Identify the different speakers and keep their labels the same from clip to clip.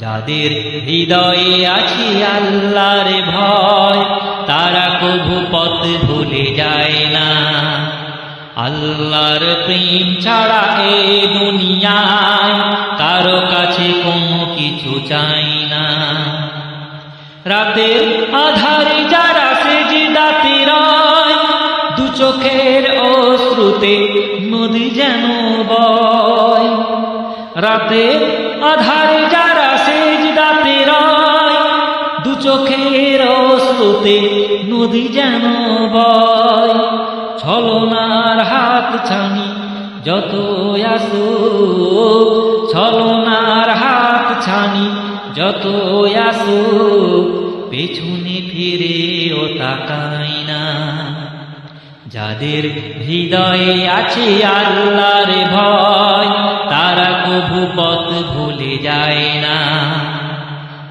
Speaker 1: যাদের হৃদয়ে আছে আল্লাহর ভয়, তারা কবু পথ ভুলে যায় না। আল্লাহর প্রেম ছাড়া এ দুনিয়ায় কারও কাছে কোনো কিছু চাই না। রাতের আধারে যারা সেজদাতে রয়, দু চোখের অশ্রুতে নদী যেন বয়। রাতের আধারে যারা চোখের অশ্রুতে নদী যেন বয়। ছলনার হাত ছানি যত আসো ছলনার হাত ছানি যত আসো পেছনে ফিরে ও তাকাই না। যাদের হৃদয়ে আছে আল্লাহর ভয়, তারা কভু পথ ভুলে যায় না।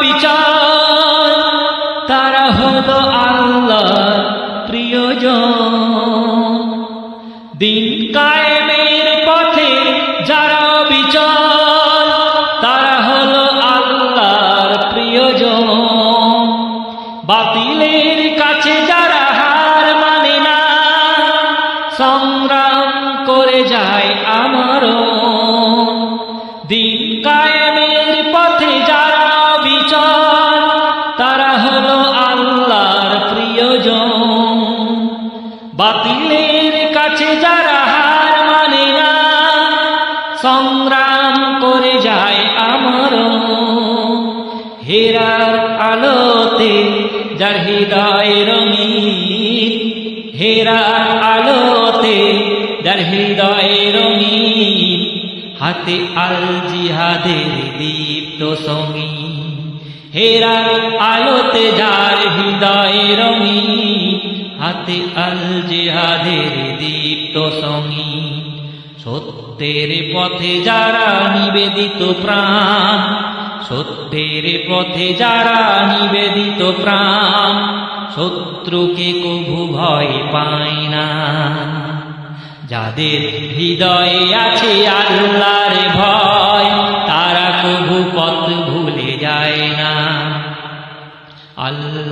Speaker 1: বিচার, তারা হলো আল্লাহ প্রিয়জন। দিন কায়েমের পথে যারা বিচার, তারা হলো আল্লাহর প্রিয়জন। বাতিলের কাছে যারা হার মানে না, সংগ্রাম করে যায় আমারও। দিন বাতিলের কাছে যারা হার মানে না, সংগ্রাম করে যায় আমারও। হেরার আলোতে যার হৃদয় রঙিন, হেরার আলোতে যার হৃদয় রঙিন, হাতে আল জিহাদের দীপ্ত সঙ্গী। হেরার আলোতে যার হৃদয় রঙিন হাতে আল জিহাদের দীপ্ত সঙ্গী। সত্যের পথে যারা নিবেদিত প্রাণ, সত্যের পথে যারা নিবেদিত প্রাণ, শত্রুকে কভু ভয় পায় না। যাদের হৃদয়ে আছে আল্লাহর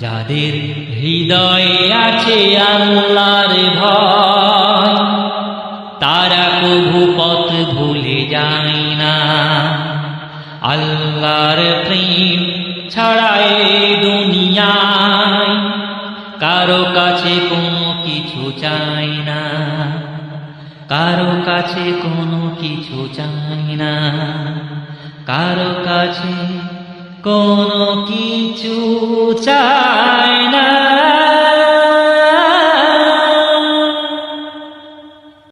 Speaker 1: যাদের হৃদয়ে আছে আল্লাহর ভয়, তারা কভু পথ ভুলে যায় না। আল্লাহর প্রেম ছাড়াই দুনিয়ায় কারও কাছে কোনো কিছু চাই না। কারও কাছে কোনো কিছু চাই না। কারও কাছে কোনো কিছু চাই।